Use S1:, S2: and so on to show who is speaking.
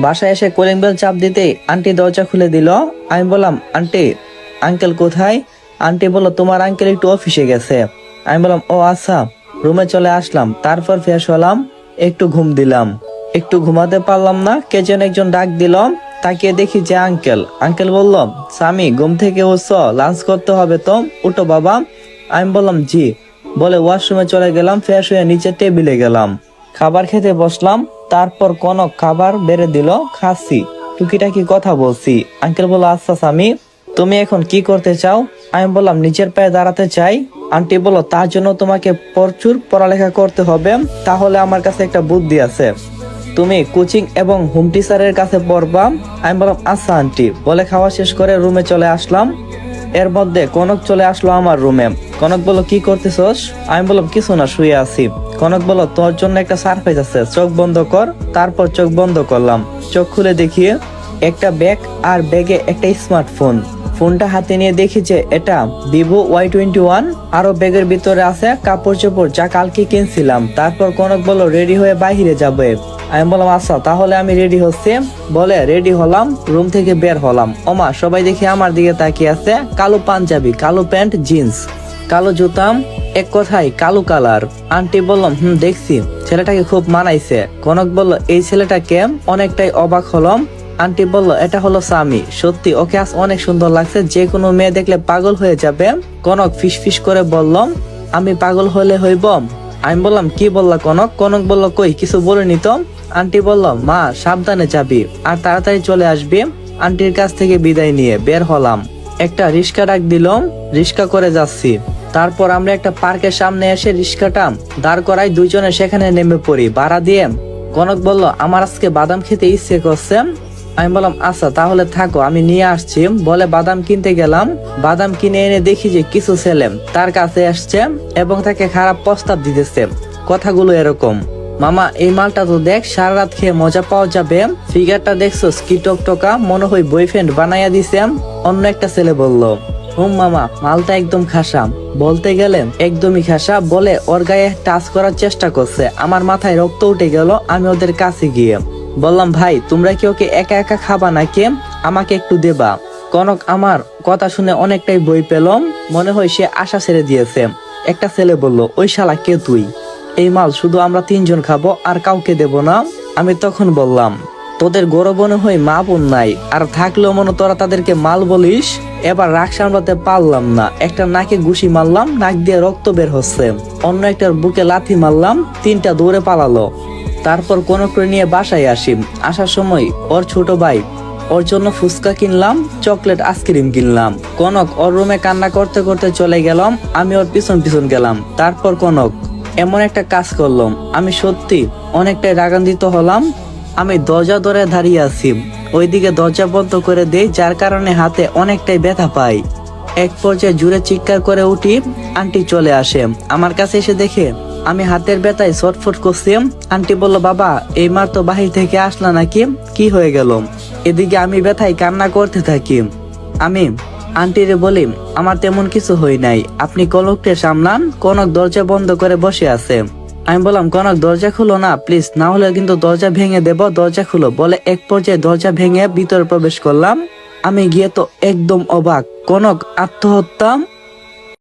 S1: বাসায় এসে calling bell চাপ দিতে আন্টি দরজা খুলে দিল। আমি বললাম আন্টি আঙ্কেল কোথায়? আন্টি বলল, তোমার আঙ্কেল একটু অফিসে গেছে। আমি বললাম, ও আচ্ছা। রুমে চলে আসলাম। তারপর ফ্রেশ হলাম, একটু ঘুম দিলাম। একটু ঘুমাতে পারলাম না, কে যেন একজন ডাক দিলাম তাকিয়ে দেখি যে আঙ্কেল আঙ্কেল বলল, স্বামী, ঘুম থেকে উঠছ লাঞ্চ করতে হবে তো। উঠো বাবা। আমি বললাম, জি। বলে ওয়াশরুমে চলে গেলাম ফ্রেশ হয়ে নিচে টেবিলে গেলাম। খাবার খেতে বসলাম। তারপর কোন খাবার বেড়ে দিল খাসি টুকিটাকি কথা বলছি। আঙ্কেল বলল আচ্ছা স্বামী, তুমি এখন কি করতে চাও? আমি বললাম নিচের পায়ে দাঁড়াতে চাই। আন্টি বলল, তার জন্য তোমাকে প্রচুর পড়ালেখা করতে হবে। তাহলে আমার কাছে একটা বুদ্ধি আছে। তুমি কোচিং এবং হোম টিচারের কাছে পড়বা। আমি বললাম আচ্ছা আন্টি। বলে খাওয়া শেষ করে রুমে চলে আসলাম। এর মধ্যে কনক চলে আসলো আমার রুমে। কনক বলল, কি করতেছস? আমি বললাম, কিছু না, শুয়ে আছি। কনক বলল তোর জন্য একটা সারপ্রাইজ আছে। চোখ বন্ধ কর, তারপর চোখ বন্ধ করলাম। চোখ খুলে দেখিয়ে একটা ব্যাগ আর ব্যাগে একটা স্মার্টফোন ফোনটা হাতে নিয়ে দেখি যে এটা ভিভো ওয়াই টোয়েন্টি ওয়ান আরও ব্যাগের ভিতরে আছে কাপড় চোপড় যা কালকে কিনছিলাম। তারপর কনক বলল রেডি হয়ে বাইরে যাবে? আমি বললাম আচ্ছা তাহলে আমি রেডি হচ্ছি। বলে রেডি হলাম রুম থেকে বের হলাম। ওমা, সবাই দেখি আমার দিকে তাকিয়ে আছে, কালো পাঞ্জাবি, কালো প্যান্ট জিন্স কালো জুতাম এক কথায় কালো কালার। আন্টি বললাম হুম, দেখছি। ছেলেটাকে খুব মানাইছে। কনক বলল, এই ছেলেটাকে অনেকটাই অবাক হলাম। আন্টি বলল, এটা হলো স্বামী। সত্যি, ওকে আজ অনেক সুন্দর লাগছে। যে কোনো মেয়ে দেখলে পাগল হয়ে যাবে। কনক ফিস ফিস করে বললাম আমি পাগল হলে হইব? আমি বললাম, কি বললা কনক? কনক বলল, কই, কিছু বলে তো? আন্টি বলল, মা, সাবধানে যাবি আর তাড়াতাড়ি চলে আসবি। আন্টির কাছ থেকে বিদায় নিয়ে বের হলাম। একটা রিক্সা ডাক দিলাম রিক্সা করে যাচ্ছি। তারপর আমরা একটা পার্কের সামনে এসে রিক্সাটা দাঁড় করাই দুইজনে সেখানে নেমে পড়ি। ভাড়া দিয়ে কনক বলল, আমার আজকে বাদাম খেতে ইচ্ছে করছে। আমি বললাম আচ্ছা তাহলে থাকো, আমি নিয়ে আসছি। বলে বাদাম কিনতে গেলাম। বাদাম কিনে এনে দেখি যে কিছু ছেলে তার কাছে আসছে এবং তাকে খারাপ প্রস্তাব দিতেছে। কথাগুলো এরকম, মামা, এই মালটা তো দেখ, সারা রাত খেয়ে মজা পাওয়া যাবে। ফিগারটা দেখছ কি টকটকা, মনে হয় বয়ফ্রেন্ড বানাইয়া দিছে। অন্য একটা ছেলে বলল হুম মামা, মালটা একদম খাসা বলতে গেলে একদমই খাসা বলে ওর গায়ে টাচ করার চেষ্টা করছে। আমার মাথায় রক্ত উঠে গেল, আমি ওদের কাছে গিয়ে। বললাম, ভাই, তোমরা কি ওকে একা একা খাবা নাকি? আমাকে একটু দেবা। কনক আমার কথা শুনে অনেকটাই বই পেলাম মনে হয় সে আশা ছেড়ে দিয়েছে। একটা ছেলে বলল, ওই শালা কে তুই? এই মাল, শুধু আমরা তিনজন খাব, আর কাউকে দেব না। আমি তখন বললাম, তোদের গৌরব মনে হয় মা বোন নাই, আর থাকলেও মনে তোরা তাদেরকে মাল বলিস? এবার রাগ সামলাতে পারলাম না। একটা নাকে ঘুষি মারলাম, নাক দিয়ে রক্ত বের হচ্ছে। অন্য একটার বুকে লাথি মারলাম, তিনটা দৌড়ে পালালো। তারপর কোনো করে নিয়ে বাসায় আসি। আসার সময় ওর ছোট ভাই, ওর জন্য ফুচকা কিনলাম, চকলেট আইসক্রিম কিনলাম। কনক ওর রুমে কান্না করতে করতে চলে গেলাম, আমি ওর পিছন পিছন গেলাম। তারপর কনক, এমন একটা কাজ করলাম। আমি সত্যি অনেকটাই রাগান্বিত হলাম। আমি দরজা ধরে দাঁড়িয়ে আছি। ওইদিকে দরজা বন্ধ করে দেই, যার কারণে হাতে অনেকটাই ব্যথা পাই। এক পর্যায়ে জুড়ে চিৎকার করে উঠি, আন্টি চলে আসে। আমার কাছে এসে দেখে, আমি হাতের ব্যথায় ছটফট করছি। আন্টি বলল, বাবা, এই মার তো বাহির থেকে আসলা নাকি? কি হয়ে গেল? এদিকে আমি ব্যথায় কান্না করতে থাকি। আমি আন্টিরে বলি, আমার তেমন কিছু হই নাই। আপনি কনককে সামলান। কনক দরজা বন্ধ করে বসে আছে। আমি বললাম, কনক, দরজা খুলো না প্লিজ না হলে কিন্তু দরজা ভেঙে দেব, দরজা খুলো। বলে এক পর্যায়ে দরজা ভেঙে ভিতরে প্রবেশ করলাম। আমি গিয়ে তো একদম অবাক। কনক, আত্মহত্যা?